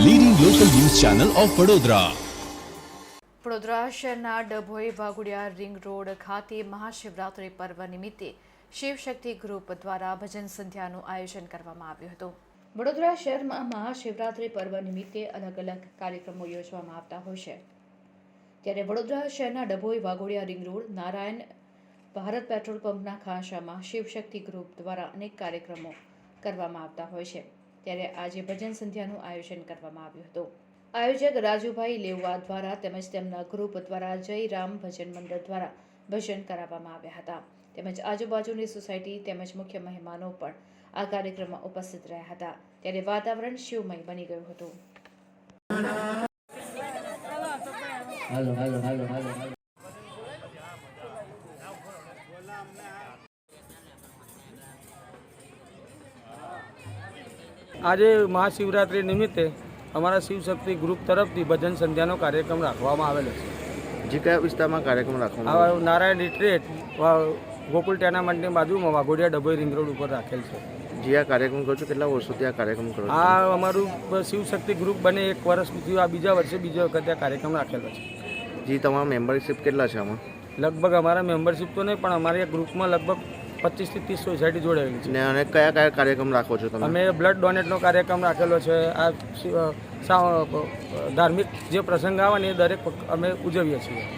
Channel of Vadodara Vadodara શહેરના Dabhoi Waghodia ring road ખાતે મહાશિવરાત્રિ પર્વ નિમિત્તે શિવશક્તિ ગ્રુપ દ્વારા ભજન સંધ્યાનું આયોજન કરવામાં આવ્યું હતું. વડોદરા શહેરમાં મહાશિવરાત્રિ પર્વ નિમિત્તે અલગ અલગ કાર્યક્રમો યોજવામાં આવતા હોય છે. ત્યારે વડોદરા શહેરના Dabhoi Waghodiya ring road, Narayan Bharat petrol પંપના ખાંચામાં શિવશક્તિ ગ્રુપ દ્વારા અનેક કાર્યક્રમો કરવામાં આવતા હોય છે. ત્યારે આજે ભજન સંધ્યાનું આયોજન કરવામાં આવ્યું હતું. આયોજક રાજુભાઈ લેવા દ્વારા તેમજ તેમના ગ્રુપ દ્વારા જય રામ ભજન મંડળ દ્વારા ભજન કરાવવામાં આવ્યા હતા. તેમજ આજુબાજુની સોસાયટી તેમજ મુખ્ય મહેમાનો પણ આ કાર્યક્રમમાં ઉપસ્થિત રહ્યા હતા. ત્યારે વાતાવરણ શિવમય બની ગયું હતું. હાલો હાલો હાલો હાલો. આજે મહાશિવરાત્રિ નિમિત્તે અમારા શિવશક્તિ ગ્રુપ તરફથી ભજન સંધ્યાનો કાર્યક્રમ રાખવામાં આવેલો છે. જે કયા વિસ્તારમાં કાર્યક્રમ રાખવામાં નારાયણ રિટ્રેટ ગોકુલ ગોકુલ ટેનામેન્ટની બાજુમાં વાઘોડિયા ડભોઈ રિંગ રોડ ઉપર રાખેલ છે. જે આ કાર્યક્રમ કરો છો કેટલા વર્ષોથી આ કાર્યક્રમ કરો આ અમારું શિવશક્તિ ગ્રુપ બને એક વર્ષ થયું આ બીજા વર્ષે બીજા વખતે આ કાર્યક્રમ રાખેલો છે. જે તમારા મેમ્બરશિપ કેટલા છે આમાં? લગભગ અમારા મેમ્બરશિપ તો નહીં પણ અમારા ગ્રુપમાં લગભગ પચીસથી ત્રીસ સોસાયટી જોડાયેલી છે. ને અને કયા કયા કાર્યક્રમ રાખો છો તમે? અમે બ્લડ ડોનેટનો કાર્યક્રમ રાખેલો છે. આ ધાર્મિક જે પ્રસંગ આવે ને એ દરેક અમે ઉજવીએ છીએ.